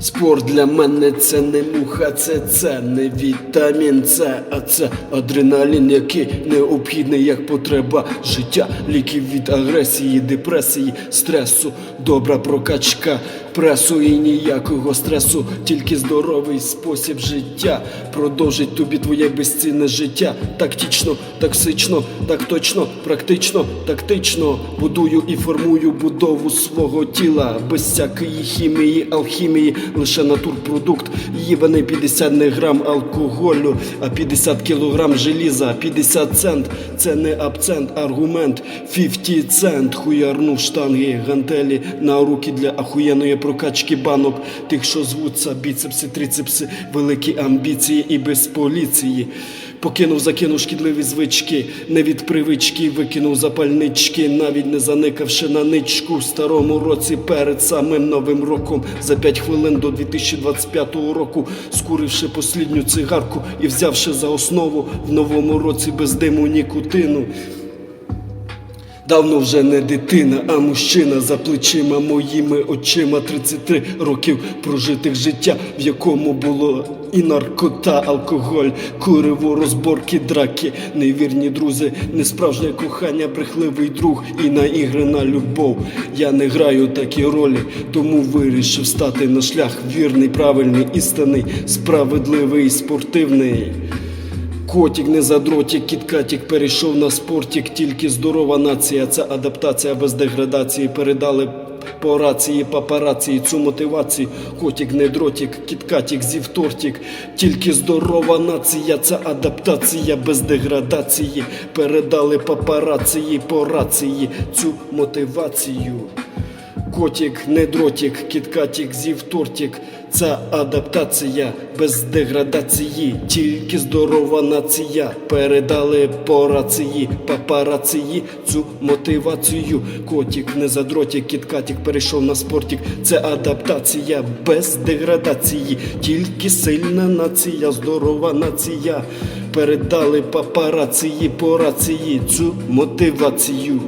Спорт для мене це не муха, це це не вітамін це, а це адреналін, який необхідний як потреба життя, ліків від агресії, депресії, стресу, добра прокачка, пресу і ніякого стресу, тільки здоровий спосіб життя продовжить тобі твоє безцінне життя. Тактично, токсично, так точно, практично, тактично будую і формую будову свого тіла без всякої хімії, алхімії, лише натурпродукт. Їбаний 50 не грам алкоголю, а 50 кілограм желіза, 50 цент. Це не абцент, аргумент. 50 цент хуярну штанги, гантелі на руки для ахуєнної прокачки банок. Тих, що звуться біцепси, трицепси, великі амбіції і без поліції. Покинув, закинув шкідливі звички, не від привички, викинув запальнички, навіть не заникавши на ничку в старому році перед самим новим роком. За п'ять хвилин до 2025 року, скуривши послідню цигарку і взявши за основу в новому році без диму нікотину. Давно вже не дитина, а мужчина за плечима моїми очима 33 років прожитих життя, в якому було і наркота, алкоголь, куриво, розборки, драки, невірні друзі, несправжнє кохання, брехливий друг і наіграна любов. Я не граю такі ролі, тому вирішив стати на шлях вірний, правильний, істинний, справедливий, спортивний. Котик не задротик, кіткатік перейшов на спортик, тільки здорова нація. Це адаптація без деградації. Передали по рації, папарації цю мотивацію. Котик не дротик, кіткатік зівтортік. Тільки здорова нація, це адаптація без деградації. Передали папарації по рації цю мотивацію. Котик, не дротик, кіткатік, зів тортик. Це адаптація без деградації, тільки здорова нація. Передали по рації, папарації цю мотивацію. Котик, не задротик, кіткатік перейшов на спортик. Це адаптація без деградації, тільки сильна нація, здорова нація. Передали папарації по рації цю мотивацію.